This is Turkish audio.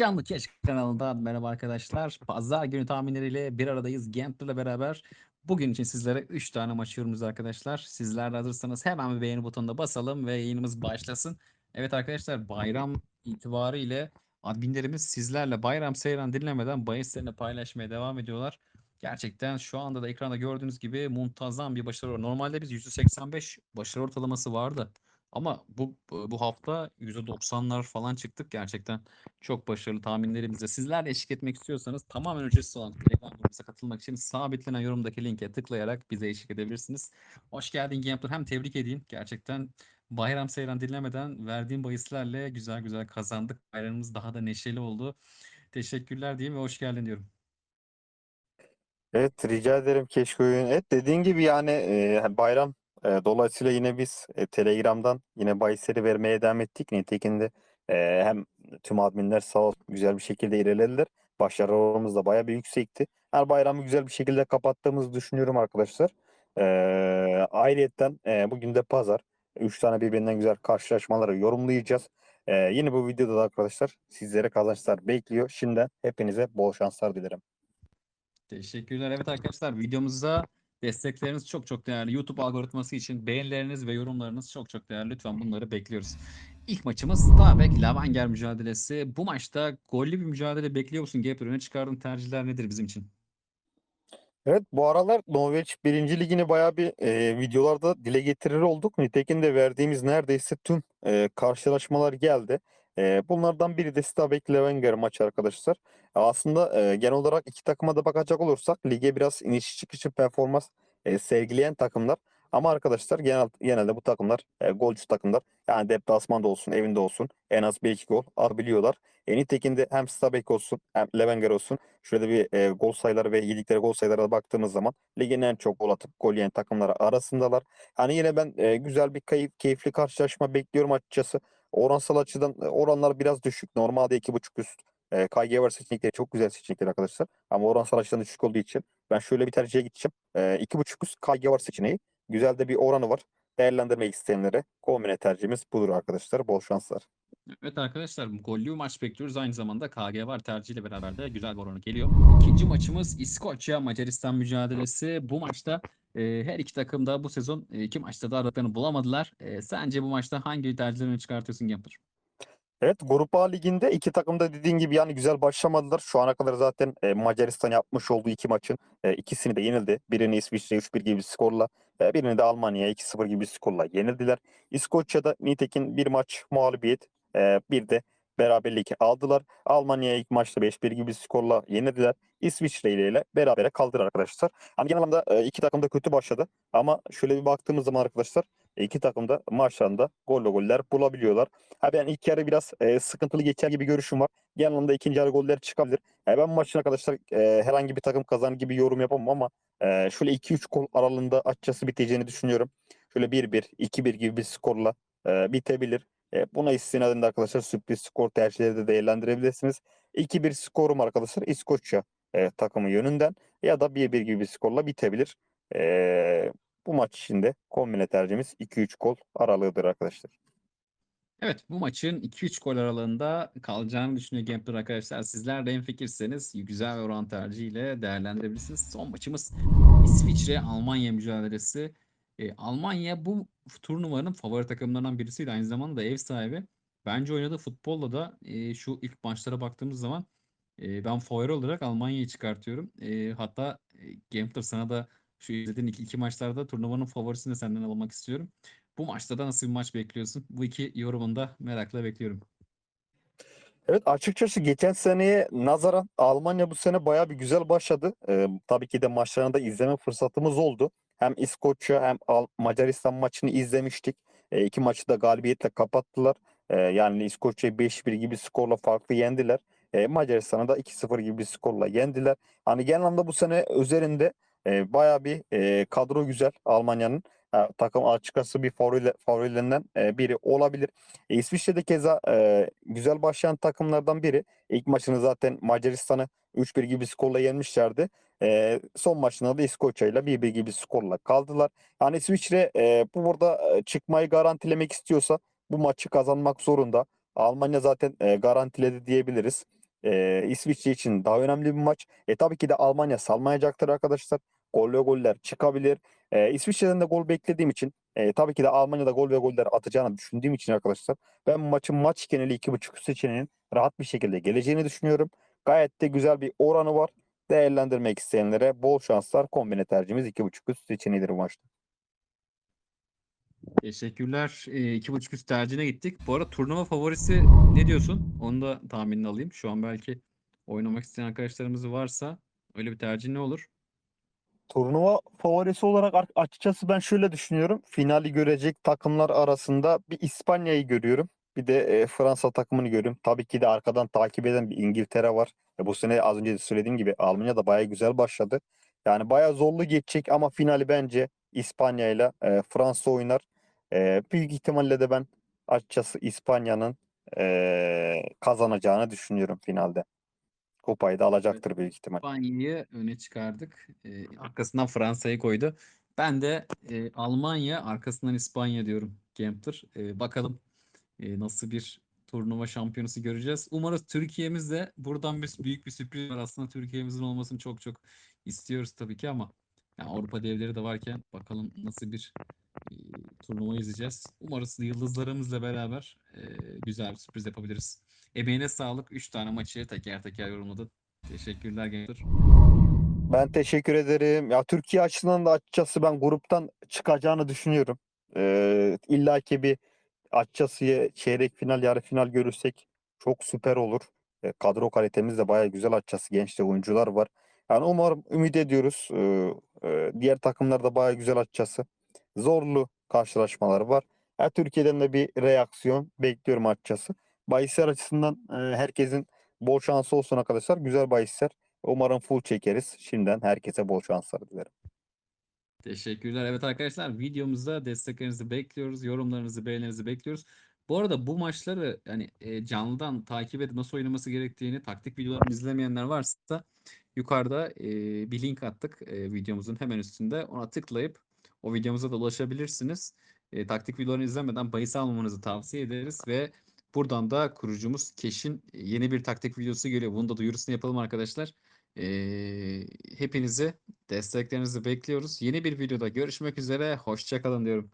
Canlı Keşke kanalından merhaba arkadaşlar. Pazar günü tahminleriyle bir aradayız. Gambler'la beraber bugün için sizlere 3 tane maç yorumluyoruz arkadaşlar. Sizler de hazırsanız hemen bir beğeni butonuna basalım ve yayınımız başlasın. Evet arkadaşlar bayram itibariyle adminlerimiz sizlerle bayram seyran dinlemeden bahislerini paylaşmaya devam ediyorlar. Gerçekten şu anda da ekranda gördüğünüz gibi muntazam bir başarı var. Normalde biz %85 başarı ortalaması vardı. Ama bu bu hafta %90'lar falan çıktık gerçekten. Çok başarılı tahminlerimizle. Sizler de eşlik etmek istiyorsanız tamamen ücretsiz olan Telegram katılmak için sabitlenen yorumdaki linke tıklayarak bize eşlik edebilirsiniz. Hoş geldin Gambler. Hem tebrik edeyim. Gerçekten bayram seyran dinlemeden verdiğim bahislerle güzel güzel kazandık. Bayramımız daha da neşeli oldu. Teşekkürler diyeyim ve hoş geldin diyorum. Evet rica ederim keşke oyun. Evet dediğin gibi yani e, bayram e, dolayısıyla yine biz e, Telegram'dan yine bahisleri vermeye devam ettik. Nitekim de e, hem tüm adminler sağ olsun güzel bir şekilde ilerlediler. Başarı oranımız da bayağı bir yüksekti. Her bayramı güzel bir şekilde kapattığımızı düşünüyorum arkadaşlar. E, ayrıyetten e, bugün de pazar. Üç tane birbirinden güzel karşılaşmaları yorumlayacağız. E, yine bu videoda da arkadaşlar sizlere kazançlar bekliyor. Şimdiden hepinize bol şanslar dilerim. Teşekkürler. Evet arkadaşlar videomuza destekleriniz çok çok değerli. YouTube algoritması için beğenileriniz ve yorumlarınız çok çok değerli. Lütfen bunları bekliyoruz. İlk maçımız Dabek Lavanger mücadelesi. Bu maçta gollü bir mücadele bekliyor musun? Gap öne çıkardığın tercihler nedir bizim için? Evet bu aralar Norveç 1. Ligini bayağı bir e, videolarda dile getirir olduk. Nitekim de verdiğimiz neredeyse tüm e, karşılaşmalar geldi. E, bunlardan biri de Stabæk Levanger maçı arkadaşlar. Aslında e, genel olarak iki takıma da bakacak olursak lige biraz iniş çıkışı performans e, takımlar. Ama arkadaşlar genel, genelde bu takımlar e, golcü takımlar. Yani deplasmanda olsun, evinde olsun en az 1-2 gol atabiliyorlar. E, nitekim de hem Stabæk olsun hem Levanger olsun şurada bir e, gol sayıları ve yedikleri gol sayılarına baktığımız zaman ligin en çok gol atıp gol yiyen takımları arasındalar. Hani yine ben e, güzel bir kayıp, keyifli karşılaşma bekliyorum açıkçası. Oransal açıdan e, oranlar biraz düşük. Normalde 2.5 üst. E, KG var seçenekleri çok güzel seçenekler arkadaşlar. Ama oransal açıdan düşük olduğu için ben şöyle bir tercihe gideceğim. E, 2.5 üst KG var seçeneği. Güzel de bir oranı var. Değerlendirmek isteyenlere kombine tercihimiz budur arkadaşlar. Bol şanslar. Evet arkadaşlar gollü maç bekliyoruz. Aynı zamanda KG var tercihiyle beraber de güzel bir oranı geliyor. İkinci maçımız İskoçya Macaristan mücadelesi. Bu maçta e, her iki takım da bu sezon e, iki maçta da aradıklarını bulamadılar. E, sence bu maçta hangi tercihlerini çıkartıyorsun Gamper? Evet Grup A liginde iki takım da dediğin gibi yani güzel başlamadılar. Şu ana kadar zaten e, Macaristan yapmış olduğu iki maçın e, ikisini de yenildi. Birini İsviçre 3-1 gibi bir skorla, e, birini de Almanya 2-0 gibi bir skorla yenildiler. İskoçya'da nitekim bir maç mağlubiyet, e, bir de beraberlik aldılar. Almanya'ya ilk maçta 5-1 gibi bir skorla yenildiler. İsviçre ile berabere kaldılar arkadaşlar. Hani genel anlamda e, iki takım da kötü başladı. Ama şöyle bir baktığımız zaman arkadaşlar iki takım da maçlarında golle goller bulabiliyorlar. Ha ben ilk yarı biraz e, sıkıntılı geçer gibi görüşüm var. Genel anlamda ikinci yarı goller çıkabilir. E, ben maçın arkadaşlar e, herhangi bir takım kazanır gibi yorum yapamam ama e, şöyle 2-3 gol aralığında açıkçası biteceğini düşünüyorum. Şöyle 1-1, 2-1 gibi bir skorla e, bitebilir. E, buna istinaden de arkadaşlar sürpriz skor tercihleri de değerlendirebilirsiniz. 2-1 skorum arkadaşlar İskoçya e, takımı yönünden ya da 1-1 gibi bir skorla bitebilir. E, bu maç içinde kombine tercihimiz 2-3 gol aralığıdır arkadaşlar. Evet bu maçın 2-3 gol aralığında kalacağını düşünüyor Gambler arkadaşlar. Sizler de fikirseniz güzel bir oran tercihiyle değerlendirebilirsiniz. Son maçımız İsviçre-Almanya mücadelesi. E, Almanya bu turnuvanın favori takımlarından birisiydi. Aynı zamanda da ev sahibi. Bence oynadığı futbolla da e, şu ilk maçlara baktığımız zaman e, ben favori olarak Almanya'yı çıkartıyorum. E, hatta e, Gambler sana da şu izlediğin iki, iki maçlarda turnuvanın favorisini de senden almak istiyorum. Bu maçta da nasıl bir maç bekliyorsun? Bu iki yorumunu da merakla bekliyorum. Evet açıkçası geçen seneye nazaran Almanya bu sene bayağı bir güzel başladı. Ee, tabii ki de maçlarını da izleme fırsatımız oldu. Hem İskoçya hem Macaristan maçını izlemiştik. Ee, iki maçı da galibiyetle kapattılar. Ee, yani İskoçya'yı 5-1 gibi skorla farklı yendiler. Ee, Macaristan'ı da 2-0 gibi skorla yendiler. Hani genel anlamda bu sene üzerinde e, bayağı bir e, kadro güzel Almanya'nın. Takım açıkçası bir favori, favorilerinden e, biri olabilir. E, İsviçre'de keza e, güzel başlayan takımlardan biri. İlk maçını zaten Macaristan'ı 3-1 gibi skorla yenmişlerdi. E, son maçında da İskoçya ile 1-1 gibi skorla kaldılar. Yani İsviçre bu burada çıkmayı garantilemek istiyorsa bu maçı kazanmak zorunda. Almanya zaten garantiledi diyebiliriz. e, İsviçre için daha önemli bir maç. E tabii ki de Almanya salmayacaktır arkadaşlar. Gol ve goller çıkabilir. E, İsviçre'den de gol beklediğim için e, tabii ki de Almanya'da gol ve goller atacağını düşündüğüm için arkadaşlar ben maçın maç geneli 2.5 seçeneğinin rahat bir şekilde geleceğini düşünüyorum. Gayet de güzel bir oranı var. Değerlendirmek isteyenlere bol şanslar. Kombine tercihimiz 2.5 üst seçeneğidir bu maçta. Teşekkürler. Ee, iki buçuk üst tercihine gittik. Bu arada turnuva favorisi ne diyorsun? Onu da tahminini alayım. Şu an belki oynamak isteyen arkadaşlarımız varsa öyle bir tercih ne olur? Turnuva favorisi olarak ar- açıkçası ben şöyle düşünüyorum. Finali görecek takımlar arasında bir İspanya'yı görüyorum. Bir de e, Fransa takımını görüyorum. Tabii ki de arkadan takip eden bir İngiltere var. E, bu sene az önce de söylediğim gibi Almanya da bayağı güzel başladı. Yani bayağı zorlu geçecek ama finali bence İspanya ile Fransa oynar. E, büyük ihtimalle de ben açıkçası İspanya'nın e, kazanacağını düşünüyorum finalde. Kupayı da alacaktır büyük ihtimal. İspanya'yı öne çıkardık. Ee, arkasından Fransa'yı koydu. Ben de e, Almanya arkasından İspanya diyorum Gambler. Ee, bakalım e, nasıl bir turnuva şampiyonası göreceğiz. Umarız Türkiye'miz de buradan bir büyük bir sürpriz var. Aslında Türkiye'mizin olmasını çok çok istiyoruz tabii ki ama yani Avrupa devleri de varken bakalım nasıl bir e, turnuva izleyeceğiz. Umarız yıldızlarımızla beraber e, güzel bir sürpriz yapabiliriz. Emeğine sağlık. 3 tane maçı teker teker yorumladın. Teşekkürler Gambler. Ben teşekkür ederim. Ya Türkiye açısından da açıkçası ben gruptan çıkacağını düşünüyorum. Ee, İlla ki bir açıkçası çeyrek final, yarı final görürsek çok süper olur. E, kadro kalitemiz de bayağı güzel açıkçası. Genç de oyuncular var. Yani umarım ümit ediyoruz. Ee, e, diğer takımlar da bayağı güzel açıkçası. Zorlu karşılaşmalar var. Ya Türkiye'den de bir reaksiyon bekliyorum açıkçası. Bahisler açısından e, herkesin bol şansı olsun arkadaşlar. Güzel bahisler. Umarım full çekeriz. Şimdiden herkese bol şanslar dilerim. Teşekkürler. Evet arkadaşlar videomuzda desteklerinizi bekliyoruz. Yorumlarınızı, beğenilerinizi bekliyoruz. Bu arada bu maçları yani e, canlıdan takip edip nasıl oynaması gerektiğini taktik videolarını izlemeyenler varsa yukarıda e, bir link attık e, videomuzun hemen üstünde. Ona tıklayıp o videomuza da ulaşabilirsiniz. E, taktik videolarını izlemeden bahis almamanızı tavsiye ederiz ve buradan da kurucumuz Keş'in yeni bir taktik videosu geliyor. Bunu da duyurusunu yapalım arkadaşlar. E, hepinizi Desteklerinizi bekliyoruz. Yeni bir videoda görüşmek üzere. Hoşça kalın diyorum.